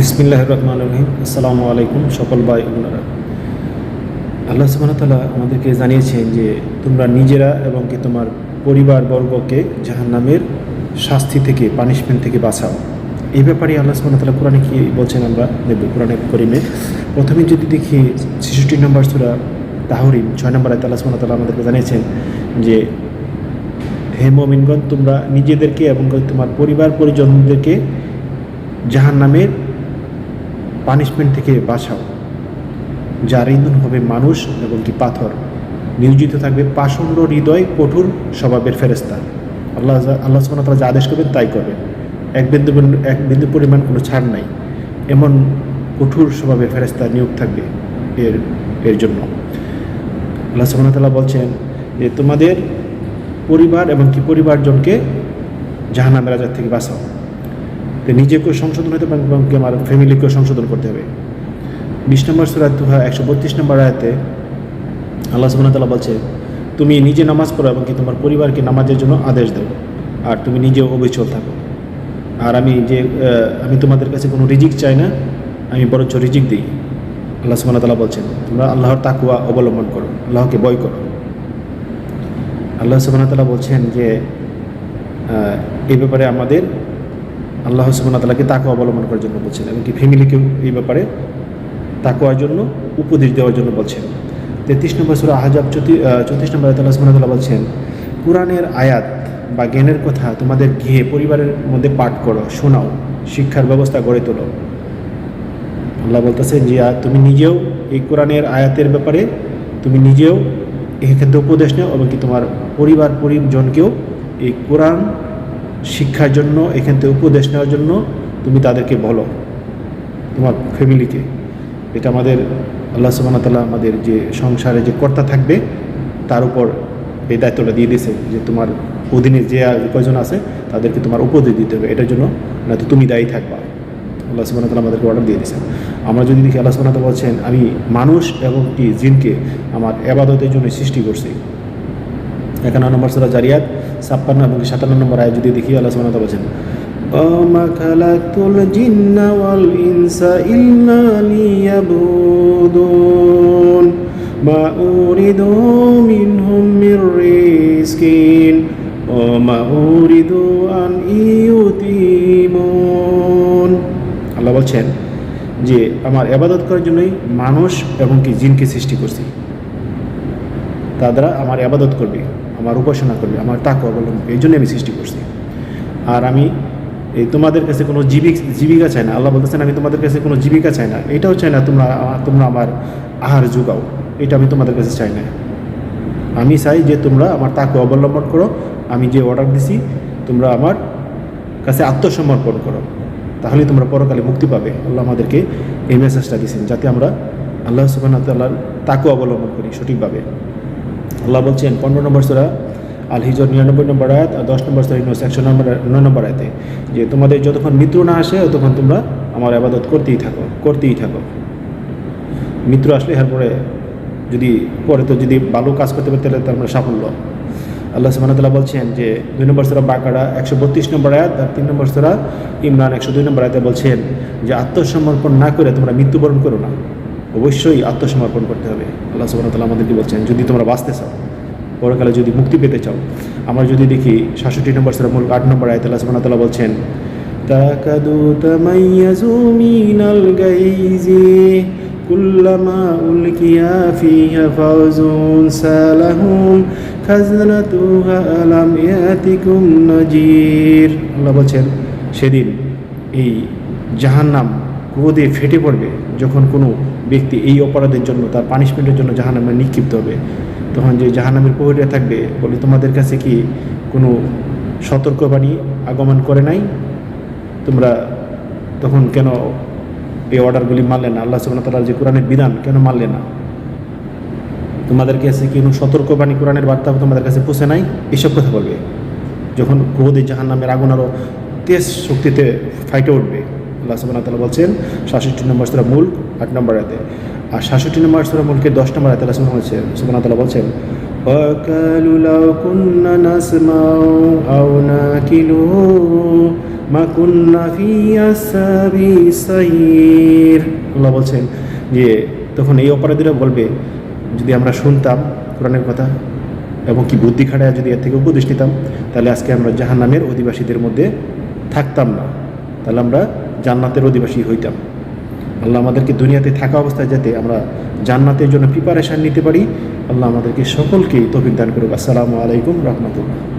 বিসমিল্লাহ রহমান রহিম। আসসালামু আলাইকুম সকল ভাই বোনেরা। আল্লাহ সুবাহতাল্লাহ আমাদেরকে জানিয়েছেন যে তোমরা নিজেরা এবং কি তোমার পরিবারবর্গকে জাহান্নামের শাস্তি থেকে পানিশমেন্ট থেকে বাঁচাও। এই ব্যাপারে আল্লাহ সুবাহতাল্লাহ কোরআনে কি বলছেন আমরা দেখব, কোরআনে করিমে। প্রথমে যদি দেখি ছেষট্টি নম্বর সুরা তাহরিম, ছয় নম্বর আয়তে আল্লাহ সুবাহতাল্লাহ আমাদেরকে জানিয়েছেন যে, হে মমিনগণ, তোমরা নিজেদেরকে এবং তোমার পরিবার পরিজনদেরকে জাহান নামের পানিশমেন্ট থেকে বাঁচাও, যার ইন্ধন হবে মানুষ এবং কি পাথর। নিয়োজিত থাকবে পাষণ্ড হৃদয় কঠোর স্বভাবের ফেরেস্তা আল্লাহ আল্লাহ সুবাহ তালা যা আদেশ করবেন তাই করবেন। এক বিন্দু এক বিন্দু পরিমাণ কোনো ছাড় নাই। এমন কঠোর স্বভাবের ফেরেস্তা নিয়োগ থাকবে এর এর জন্য। আল্লাহ সুবাহ তালা বলছেন যে, তোমাদের পরিবার এবং কি পরিবারজনকে জাহান্নামের রাজার থেকে বাঁচাও। নিজেকেও সংশোধন হতে পারে এবং আমার ফ্যামিলিকেও সংশোধন করতে হবে। বিশ নম্বর সুরাত দুহা একশো বত্রিশ নম্বর আয়াতে আল্লাহ সুবাহ তালা বলছে, তুমি নিজে নামাজ পড়ো এবং কি তোমার পরিবারকে নামাজের জন্য আদেশ দেবো আর তুমি নিজেও অবিচল থাকো। আর আমি যে আমি তোমাদের কাছে কোনো রিজিক চাই না, আমি বরঞ্চ রিজিক দিই। আল্লাহ সুবাহ তালা বলছেন, তোমরা আল্লাহর তাকুয়া অবলম্বন করো, আল্লাহকে বয় করো। আল্লাহ সুবাহ তালা বলছেন যে এই ব্যাপারে আমাদের আল্লাহ সুবাহ তালাকে তাকে অবলম্বন করার জন্য বলছেন এমনকি ফ্যামিলিকেও এই ব্যাপারে তাকুয়ার জন্য উপদেশ দেওয়ার জন্য বলছেন। তেত্রিশ নম্বর সুরা আহাজাব চৌত্রিশ নম্বর আল্লাহ সুবাহ তালা বলছেন, কোরআনের আয়াত বা জ্ঞানের কথা তোমাদের গৃহে পরিবারের মধ্যে পাঠ করো, শোনাও, শিক্ষার ব্যবস্থা গড়ে তোলো। আল্লাহ বলতেছেন যে তুমি নিজেও এই কোরআনের আয়াতের ব্যাপারে তুমি নিজেও এক্ষেত্রে উপদেশ নেও এবং কি তোমার পরিবার পরিজনকেও এই কোরআন শিক্ষার জন্য, এখান থেকে উপদেশ নেওয়ার জন্য তুমি তাদেরকে বলো, তোমার ফ্যামিলিকে। এটা আমাদের, আল্লাহ সুবাহ তাল্লাহ আমাদের যে সংসারে যে কর্তা থাকবে, তার উপর এই দায়িত্বটা দিয়ে দিয়েছে যে তোমার অধীনে যে কয়জন আছে, তাদেরকে তোমার উপদেশ দিতে হবে। এটার জন্য নয়তো তুমি দায়ী থাকবা। আল্লাহ সুবাহ তালা আমাদেরকে অর্ডার দিয়ে দিয়েছেন। আমরা যদি দেখি আল্লাহ সুবাহ বলছেন, আমি মানুষ এবং কি জিনকে আমার এবাদতের জন্য সৃষ্টি করছি? একান্ন নম্বর সুরা জারিয়াত ছাপ্পান্ন এবং সাতান্ন নম্বর আয় যদি দেখি আল্লাহ সুবাহ তাআলা বলছেন وما خلقت الجن والإنس إلا ليعبدون ما أريد منهم من رزق وما أريد أن يطعمون আল্লাহ বলছেন যে আমার আবাদত করার জন্যই মানুষ এবং কি জিনকে সৃষ্টি করছি তা দ্বারা আমার আবাদত করবে আমার উপাসনা করবে, আমার তাকে অবলম্বন এই জন্য আমি সৃষ্টি করছি। আর আমি এই তোমাদের কাছে কোনো জীবিক, জীবিকা চাই না। আল্লাহ বলতেছেন, আমি তোমাদের কাছে কোনো জীবিকা চাই না। এটাও চাই না, তোমরা তোমরা আমার আহার যোগাও। এটা আমি তোমাদের কাছে চাই না। আমি চাই যে তোমরা আমার তাকে অবলম্বন করো। আমি যে অর্ডার দিছি, তোমরা আমার কাছে আত্মসমর্পণ করো। তাহলে তোমরা পরকালে মুক্তি পাবে। আল্লাহ আমাদেরকে এই মেসেজটা দিয়েছেন, যাতে আমরা আল্লাহ সুবাহ তাকে অবলম্বন করি সঠিকভাবে। আল্লাহ বলছেন, পনেরো নম্বর সুরা আল হিজর নিরানব্বই নম্বর আয়াত আর দশ নম্বর সুরা একশো নম্বর নয় নম্বর আয়াতে, যে তোমাদের যতক্ষণ মৃত্যু না আসে, ততক্ষণ তোমরা আমার আবাদত করতেই থাকো করতেই থাকো। মৃত্যু আসলে এরপরে যদি, পরে তো যদি ভালো কাজ করতে পারে, তাহলে তার সাফল্য। আল্লাহ সুবাহতাল্লাহ বলছেন যে, দুই নম্বর সুরা বাকারা, একশো বত্রিশ নম্বর আয়াত আর তিন নম্বর সুরা ইমরান, একশো দুই নম্বর আয়াতে বলছেন যে, আত্মসমর্পণ না করে তোমরা মৃত্যুবরণ করো না। অবশ্যই আত্মসমর্পণ করতে হবে। আল্লাহ সুবাহ তালা আমাদেরকে বলছেন, যদি তোমরা বাঁচতে চাও, পরকালে যদি মুক্তি পেতে চাও, আমরা যদি দেখি সাতষট্টি নম্বর সরমুল আট নম্বর আয় আল্লাহ সুবাহ তালা বলছেন উলকিয়া আল্লাহ বলছেন, সেদিন এই জাহান্নাম ক্রোধে ফেটে পড়বে যখন কোনো ব্যক্তি এই অপরাধের জন্য, তার পানিশমেন্টের জন্য জাহান্নামে নিক্ষিপ্ত হবে, তখন যে জাহান্নামের প্রহরীরা থাকবে বলে তোমাদের কাছে কি কোনো সতর্কবাণী আগমন করে নাই? তোমরা তখন কেন এই অর্ডারগুলি মানলে না? আল্লাহ সুবাহ তালার যে কোরআনের বিধান, কেন মানলে না? তোমাদের কাছে কি কোনো সতর্কবাণী কোরআনের বার্তা তোমাদের কাছে পৌঁছে নাই? এসব কথা বলবে। যখন ক্রোধে জাহান নামের আগুন আরও তেজ শক্তিতে ফাইটে উঠবে আল্লাহ সুবাহ তালা বলছেন সাতষট্টি নম্বর সুরা মূল আট নম্বর রাতে আর সাতষট্টি নম্বর সুরা মূলকে দশ নম্বর রাতে আল্লাহ সুবাহ হচ্ছে সুবাহ তালা বলছেন وقالوا لو كنا نسمع أو ناكل মা কুন্না ফি আসাবি সাইর আল্লাহ বলছেন যে তখন এই অপরাধীরা বলবে যদি আমরা শুনতাম কোরআনের কথা এবং কি বুদ্ধি খাটায় যদি এর থেকে উপদেশ নিতাম তাহলে আজকে আমরা জাহান্নামের অধিবাসীদের মধ্যে থাকতাম না তাহলে আমরা জান্নাতের অধিবাসী হইতাম। আল্লাহ আমাদেরকে দুনিয়াতে থাকা অবস্থায় যাতে আমরা জান্নাতের জন্য প্রিপারেশান নিতে পারি, আল্লাহ আমাদেরকে সকলকেই তফিক দান করুক। আসসালামু আলাইকুম রহমতুল্লাহ।